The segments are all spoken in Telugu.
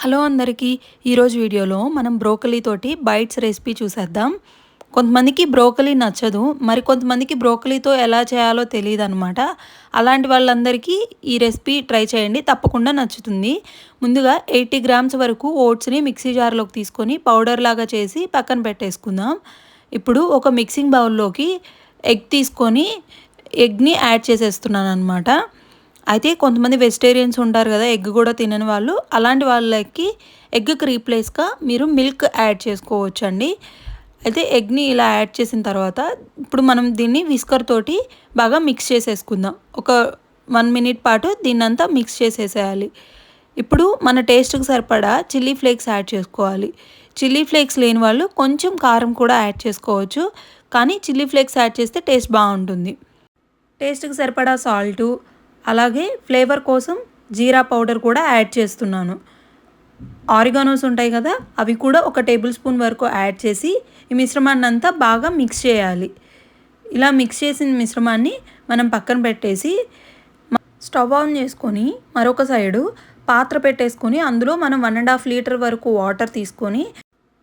హలో అందరికీ ఈరోజు వీడియోలో మనం బ్రోకలీ తోటి బైట్స్ రెసిపీ చూసేద్దాం. కొంతమందికి బ్రోకలీ నచ్చదు మరి కొంతమందికి బ్రోకలీతో ఎలా చేయాలో తెలియదు అనమాట అలాంటి వాళ్ళందరికీ ఈ రెసిపీ ట్రై చేయండి తప్పకుండా నచ్చుతుంది. ముందుగా ఎయిటీ గ్రామ్స్ వరకు ఓట్స్ని మిక్సీ జార్లోకి తీసుకొని పౌడర్ లాగా చేసి పక్కన పెట్టేసుకుందాం. ఇప్పుడు ఒక మిక్సింగ్ బౌల్లోకి ఎగ్ తీసుకొని ఎగ్ని యాడ్ చేసేస్తున్నాను అనమాట అయితే కొంతమంది వెజిటేరియన్స్ ఉంటారు కదా ఎగ్ కూడా తినని వాళ్ళు. అలాంటి వాళ్ళకి ఎగ్కి రీప్లేస్గా మీరు మిల్క్ యాడ్ చేసుకోవచ్చు అండి అయితే ఎగ్ని ఇలా యాడ్ చేసిన తర్వాత ఇప్పుడు మనం దీన్ని విస్కర్ తోటి బాగా మిక్స్ చేసేసుకుందాం. ఒక వన్ మినిట్ పాటు దీన్ని అంతా మిక్స్ చేసేసేయాలి. ఇప్పుడు మన టేస్ట్కి సరిపడా చిల్లీ ఫ్లేక్స్ యాడ్ చేసుకోవాలి. చిల్లీ ఫ్లేక్స్ లేని వాళ్ళు కొంచెం కారం కూడా యాడ్ చేసుకోవచ్చు. కానీ చిల్లీ ఫ్లేక్స్ యాడ్ చేస్తే టేస్ట్ బాగుంటుంది. టేస్ట్కి సరిపడా సాల్టు అలాగే ఫ్లేవర్ కోసం జీరా పౌడర్ కూడా యాడ్ చేస్తున్నాను. ఆరిగానోస్ ఉంటాయి కదా అవి కూడా ఒక టేబుల్ స్పూన్ వరకు యాడ్ చేసి ఈ మిశ్రమాన్ని అంతా బాగా మిక్స్ చేయాలి. ఇలా మిక్స్ చేసిన మిశ్రమాన్ని మనం పక్కన పెట్టేసి స్టవ్ ఆన్ చేసుకొని మరొక సైడు పాత్ర పెట్టేసుకొని అందులో మనం వన్ అండ్ హాఫ్ లీటర్ వరకు వాటర్ తీసుకొని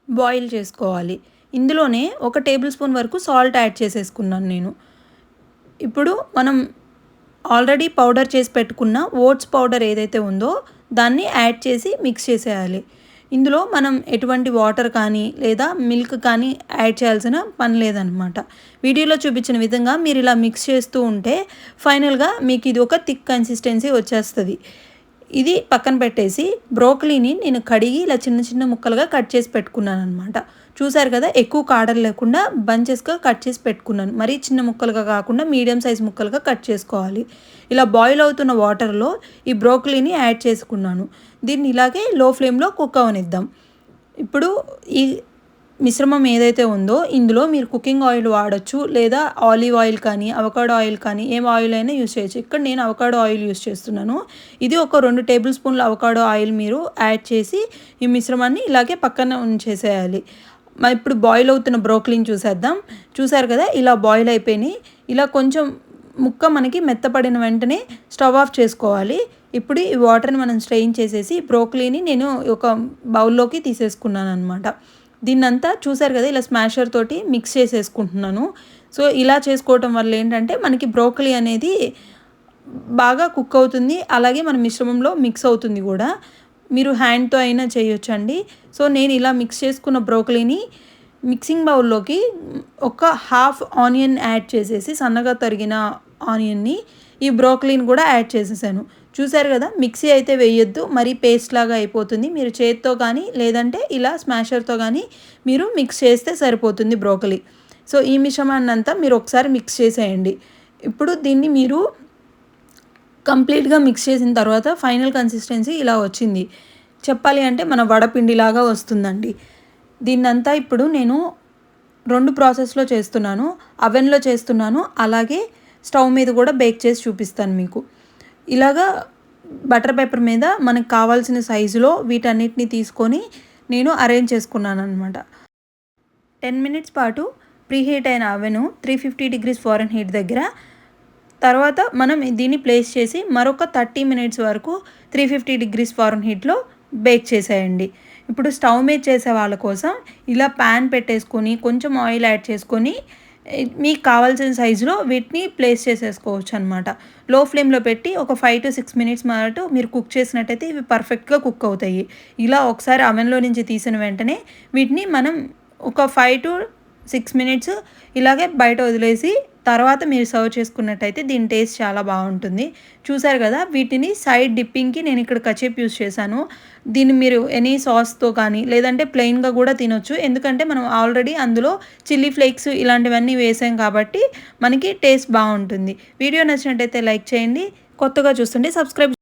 బాయిల్ చేసుకోవాలి. ఇందులోనే ఒక టేబుల్ స్పూన్ వరకు సాల్ట్ యాడ్ చేసేసుకున్నాను నేను. ఇప్పుడు మనం ఆల్రెడీ పౌడర్ చేసి పెట్టుకున్న ఓట్స్ పౌడర్ ఏదైతే ఉందో దాన్ని యాడ్ చేసి మిక్స్ చేసేయాలి. ఇందులో మనం ఎటువంటి వాటర్ కానీ లేదా మిల్క్ కానీ యాడ్ చేయాల్సిన పని లేదనమాట వీడియోలో చూపించిన విధంగా మీరు ఇలా మిక్స్ చేస్తూ ఉంటే ఫైనల్గా మీకు ఇది ఒక థిక్ కన్సిస్టెన్సీ వచ్చేస్తుంది. ఇది పక్కన పెట్టేసి బ్రోకలీని నేను కడిగి ఇలా చిన్న చిన్న ముక్కలుగా కట్ చేసి పెట్టుకున్నాను అనమాట చూసారు కదా ఎక్కువ కాడలు లేకుండా బంచెస్గా కట్ చేసి పెట్టుకున్నాను. మరీ చిన్న ముక్కలుగా కాకుండా మీడియం సైజ్ ముక్కలుగా కట్ చేసుకోవాలి. ఇలా బాయిల్ అవుతున్న వాటర్లో ఈ బ్రోకలీని యాడ్ చేసుకున్నాను. దీన్ని ఇలాగే లో ఫ్లేమ్లో కుక్ అవనిద్దాం. ఇప్పుడు ఈ మిశ్రమం ఏదైతే ఉందో ఇందులో మీరు కుకింగ్ ఆయిల్ వాడచ్చు లేదా ఆలివ్ ఆయిల్ కానీ అవకాడో ఆయిల్ కానీ ఏం ఆయిల్ అయినా యూస్ చేయొచ్చు. ఇక్కడ నేను అవకాడో ఆయిల్ యూస్ చేస్తున్నాను. ఇది ఒక రెండు టేబుల్ స్పూన్ల అవకాడో ఆయిల్ మీరు యాడ్ చేసి ఈ మిశ్రమాన్ని ఇలాగే పక్కన ఉంచేసేయాలి. ఇప్పుడు బాయిల్ అవుతున్న బ్రోక్లీని చూసేద్దాం. చూసారు కదా ఇలా బాయిల్ అయిపోయినాయి. ఇలా కొంచెం ముక్క మనకి మెత్తపడిన వెంటనే స్టవ్ ఆఫ్ చేసుకోవాలి. ఇప్పుడు ఈ వాటర్ని మనం స్ట్రెయిన్ చేసేసి బ్రోక్లీని నేను ఒక బౌల్లోకి తీసేసుకున్నాను అనమాట దీన్నంతా చూసారు కదా ఇలా స్మాషర్ తోటి మిక్స్ చేసేసుకుంటున్నాను. సో ఇలా చేసుకోవటం వల్ల ఏంటంటే మనకి బ్రోకలీ అనేది బాగా కుక్ అవుతుంది అలాగే మన మిశ్రమంలో మిక్స్ అవుతుంది కూడా. మీరు హ్యాండ్తో అయినా చేయొచ్చండి. సో నేను ఇలా మిక్స్ చేసుకున్న బ్రోకలీని మిక్సింగ్ బౌల్లోకి ఒక హాఫ్ ఆనియన్ యాడ్ చేసేసి సన్నగా తరిగిన ఆనియన్ని ఈ బ్రోకలీని కూడా యాడ్ చేసేసాను. చూసారు కదా మిక్సీ అయితే వేయొద్దు మరీ పేస్ట్ లాగా అయిపోతుంది. మీరు చేతితో కానీ లేదంటే ఇలా స్మాషర్తో కానీ మీరు మిక్స్ చేస్తే సరిపోతుంది బ్రోకలీ. సో ఈ మిశ్రమాన్నంతా మీరు ఒకసారి మిక్స్ చేసేయండి. ఇప్పుడు దీన్ని మీరు కంప్లీట్గా మిక్స్ చేసిన తర్వాత ఫైనల్ కన్సిస్టెన్సీ ఇలా వచ్చింది. చెప్పాలి అంటే మన వడపిండిలాగా వస్తుందండి. దీన్నంతా ఇప్పుడు నేను రెండు ప్రాసెస్లో చేస్తున్నాను. అవెన్లో చేస్తున్నాను. అలాగే స్టవ్ మీద కూడా బేక్ చేసి చూపిస్తాను మీకు. ఇలాగా బటర్ పేపర్ మీద మనకు కావాల్సిన సైజులో వీటన్నిటిని తీసుకొని నేను అరేంజ్ చేసుకున్నాను అనమాట టెన్ మినిట్స్ పాటు ప్రీహీట్ అయిన oven three fifty degrees Fahrenheit దగ్గర. తర్వాత మనం దీన్ని ప్లేస్ చేసి మరొక థర్టీ మినిట్స్ వరకు త్రీ ఫిఫ్టీ డిగ్రీస్ ఫారెన్ హీట్లో బేక్ చేసేయండి. ఇప్పుడు స్టవ్ మీద చేసే వాళ్ళ కోసం ఇలా ప్యాన్ పెట్టేసుకొని కొంచెం ఆయిల్ యాడ్ చేసుకొని మీకు కావాల్సిన సైజులో వీటిని ప్లేస్ చేసేసుకోవచ్చు అనమాట లో ఫ్లేమ్లో పెట్టి ఒక ఫైవ్ టు సిక్స్ మినిట్స్ పాటు మీరు కుక్ చేసినట్టయితే ఇవి పర్ఫెక్ట్గా కుక్ అవుతాయి. ఇలా ఒకసారి అవెన్లో నుంచి తీసిన వెంటనే వీటిని మనం ఒక ఫైవ్ టు సిక్స్ మినిట్స్ ఇలాగే బయట వదిలేసి తర్వాత మీరు సర్వ్ చేసుకున్నట్టయితే దీని టేస్ట్ చాలా బాగుంటుంది. చూసారు కదా వీటిని సైడ్ డిప్పింగ్కి నేను ఇక్కడ కచేప్ యూస్ చేశాను. దీన్ని మీరు ఎనీ సాస్తో కానీ లేదంటే ప్లెయిన్గా కూడా తినొచ్చు. ఎందుకంటే మనం ఆల్రెడీ అందులో చిల్లీ ఫ్లేక్స్ ఇలాంటివన్నీ వేసాం కాబట్టి మనకి టేస్ట్ బాగుంటుంది. వీడియో నచ్చినట్టయితే లైక్ చేయండి. కొత్తగా చూస్తుంటే సబ్స్క్రైబ్